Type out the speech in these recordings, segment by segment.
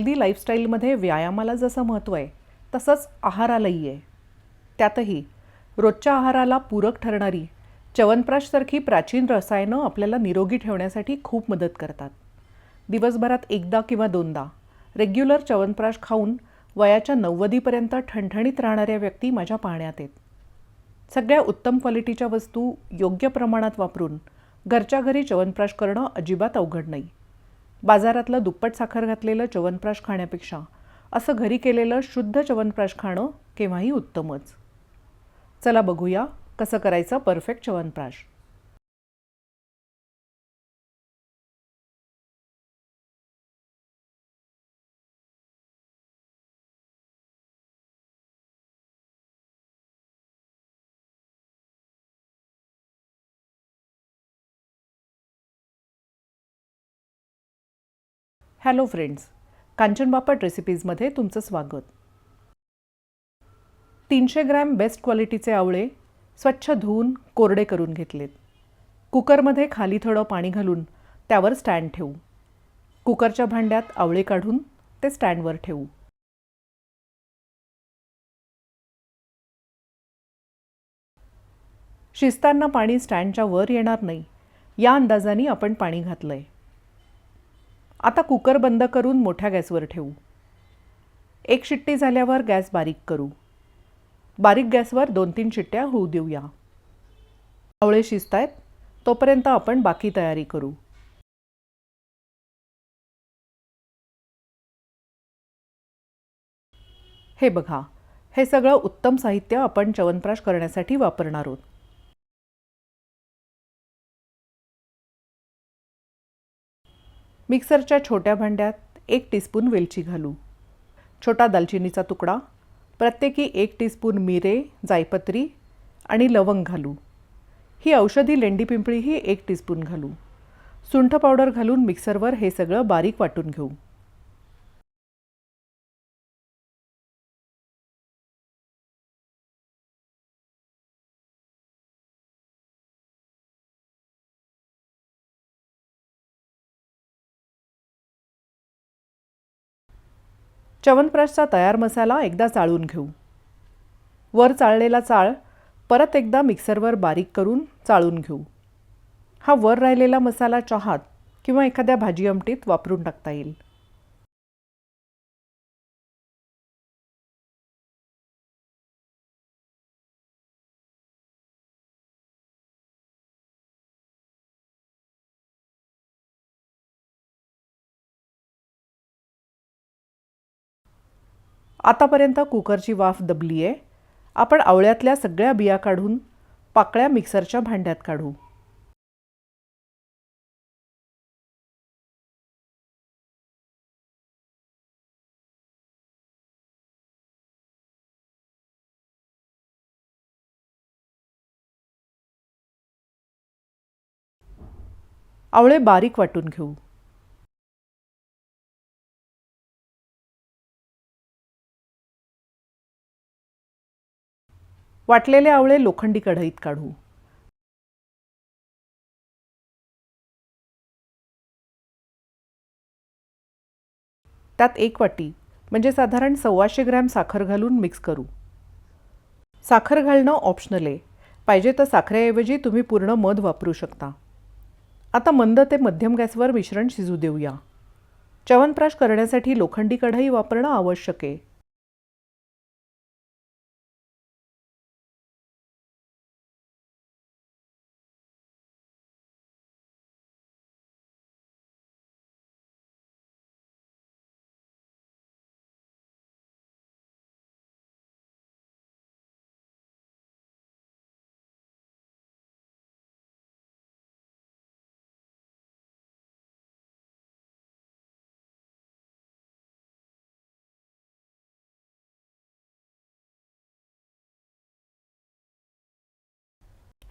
Healthy लाईफस्टाईलमध्ये व्यायामाला जसं महत्त्व आहे तसंच आहारालाही आहे. त्यातही रोजच्या आहाराला पूरक ठरणारी च्यवनप्राशसारखी प्राचीन रसायनं आपल्याला निरोगी ठेवण्यासाठी खूप मदत करतात. दिवसभरात एकदा किंवा दोनदा रेग्युलर च्यवनप्राश खाऊन वयाच्या नव्वदीपर्यंत ठणठणीत राहणाऱ्या व्यक्ती माझ्या पाहण्यात येत. सगळ्या उत्तम क्वालिटीच्या वस्तू योग्य प्रमाणात वापरून घरच्या घरी च्यवनप्राश करणं अजिबात अवघड नाही. बाजारातलं दुप्पट साखर घातलेलं च्यवनप्राश खाण्यापेक्षा असं घरी केलेलं शुद्ध च्यवनप्राश खाणं केव्हाही उत्तमच. चला बघूया कसं करायचं perfect chyawanprash. Hello friends Kanchan Bapat रेसिपीजमध्ये तुमचं स्वागत. तीनशे ग्रॅम बेस्ट क्वालिटीचे आवळे स्वच्छ धुवून कोरडे करून घेतलेत. कुकरमध्ये खाली थोडं पाणी घालून त्यावर स्टँड ठेवू. कुकरच्या भांड्यात आवळे काढून ते स्टँडवर ठेवू. शिजताना पाणी स्टँडच्या वर येणार नाही. या अंदाजाने आपण पाणी घातलं आहे आता कुकर बंद करून मोठ्या गॅसवर ठेवू. एक शिट्टी झाल्यावर गॅस बारीक करू. बारीक गॅसवर दोन तीन शिट्ट्या होऊ देऊया. आवळे शिजतायत तोपर्यंत आपण बाकी तयारी करू. हे बघा हे सगळं उत्तम साहित्य आपण च्यवनप्राश करण्यासाठी वापरणार आहोत. मिक्सरच्या छोट्या भांड्यात एक टीस्पून वेलची घालू. छोटा दालचिनीचा तुकडा प्रत्येकी एक टीस्पून मिरे जायपत्री आणि लवंग घालू. ही औषधी लेंडी पिंपळीही एक टीस्पून घालू. सुंठ पावडर घालून मिक्सरवर हे सगळं बारीक वाटून घेऊ. च्यवनप्राशचा तयार मसाला एकदा चाळून घेऊ. वर चाळलेला चाळ परत एकदा मिक्सरवर बारीक करून चाळून घेऊ. हा वर राहिलेला मसाला चहात किंवा एखाद्या भाजी आमटीत वापरून टाकता येईल. आतापर्यंत कुकरची वाफ दबली आहे आपण आवळ्यातल्या सगळ्या बिया काढून पाकळ्या मिक्सरच्या भांड्यात काढू. आवळे बारीक वाटून घेऊ. वाटलेले आवळे लोखंडी कढईत काढू. त्यात एक वाटी म्हणजे साधारण सव्वाशे ग्रॅम साखर घालून मिक्स करू. साखर घालणं ऑप्शनल आहे. पाहिजे तर साखरेऐवजी तुम्ही पूर्ण मध वापरू शकता. आता मंद ते मध्यम गॅसवर मिश्रण शिजू देऊया. च्यवनप्राश करण्यासाठी लोखंडी कढई वापरणं आवश्यक आहे.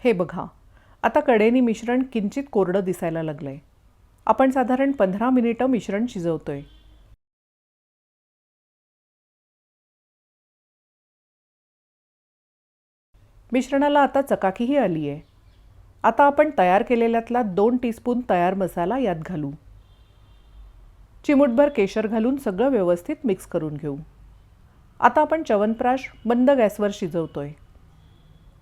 हे बघा आता कडेनी मिश्रण किंचित कोरडं दिसायला लागलं आहे आपण साधारण पंधरा मिनिटं मिश्रण शिजवतो आहे मिश्रणाला आता चकाकीही आली आहे आता आपण तयार केलेल्यातला दोन टीस्पून तयार मसाला यात घालू. चिमूटभर केशर घालून सगळं व्यवस्थित मिक्स करून घेऊ. आता आपण च्यवनप्राश मंद गॅसवर शिजवतोय.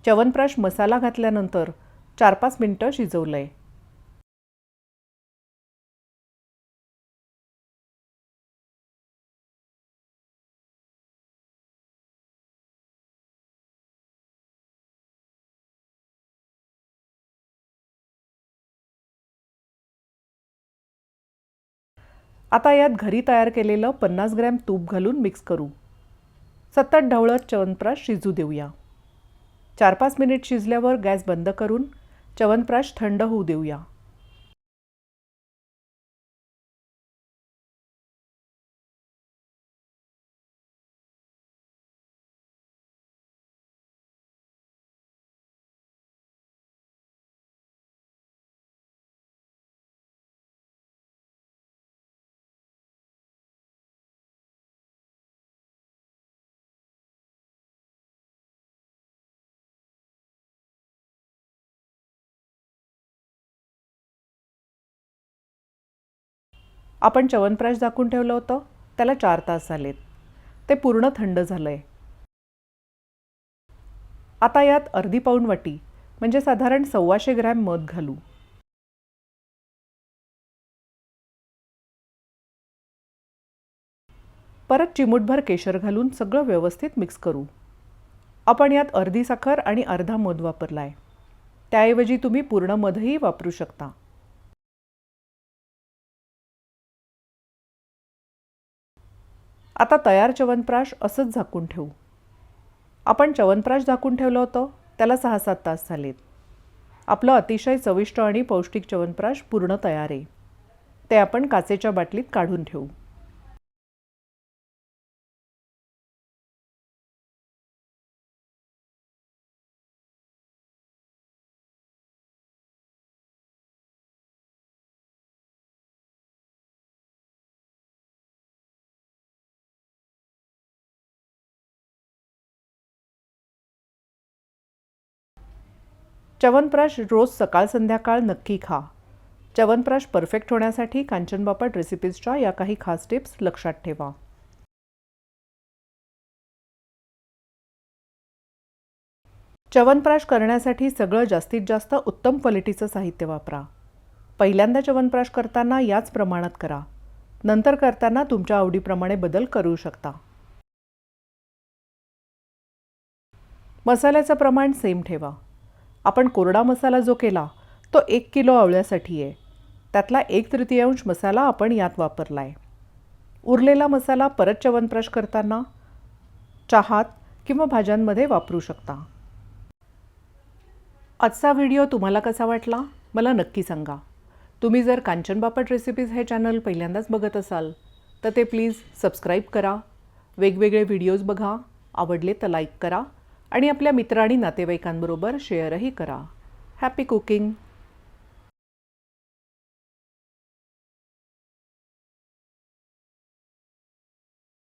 च्यवनप्राश मसाला घातल्यानंतर चार पाच मिनटं शिजवलं आहे आता यात घरी तयार केलेलं पन्नास ग्रॅम तूप घालून मिक्स करू. सतत ढवळत च्यवनप्राश शिजू देऊया. चार पाच मिनिट शिजल्यावर गॅस बंद करून च्यवनप्राश थंड होऊ देऊया. आपण च्यवनप्राश झाकून ठेवलं होतं त्याला चार तास झालेत. ते पूर्ण थंड झालं आहे आता यात अर्धी पाऊण वाटी म्हणजे साधारण सव्वाशे ग्रॅम मध घालू. परत चिमूटभर केशर घालून सगळं व्यवस्थित मिक्स करू. आपण यात अर्धी साखर आणि अर्धा मध वापरला आहे त्याऐवजी तुम्ही पूर्ण मधही वापरू शकता. आता तयार च्यवनप्राश असंच झाकून ठेवू. आपण च्यवनप्राश झाकून ठेवलं होतं त्याला सहा सात तास झालेत. आपलं अतिशय चविष्ट आणि पौष्टिक च्यवनप्राश पूर्ण तयार आहे. ते आपण काचेच्या बाटलीत काढून ठेवू. च्यवनप्राश रोज सकाळ संध्याकाळ नक्की खा. च्यवनप्राश परफेक्ट होण्यासाठी कांचन बापट रेसिपीजच्या या काही खास टिप्स लक्षात ठेवा. च्यवनप्राश करण्यासाठी सगळं जास्तीत जास्त उत्तम क्वालिटीचं साहित्य वापरा. पहिल्यांदा च्यवनप्राश करताना याच प्रमाणात करा. नंतर करताना तुमच्या आवडीप्रमाणे बदल करू शकता. मसाल्याचं प्रमाण सेम ठेवा. आपण कोरडा मसाला जो केला तो एक किलो आवळ्यासाठी आहे. त्यातला एक तृतीयांश मसाला आपण यात वापरला आहे उरलेला मसाला परत च्यवनप्राश करताना चहात किंवा भाज्यांमध्ये वापरू शकता. आजचा व्हिडिओ तुम्हाला कसा वाटला मला नक्की सांगा. तुम्ही जर कांचन बापट रेसिपीज हे चॅनल पहिल्यांदाच बघत असाल तर ते प्लीज सबस्क्राईब करा. वेगवेगळे व्हिडिओज बघा. आवडले तर लाईक करा. आणि आपल्या मित्र आणि नातेवाईकांबरोबर शेअरही करा. Happy cooking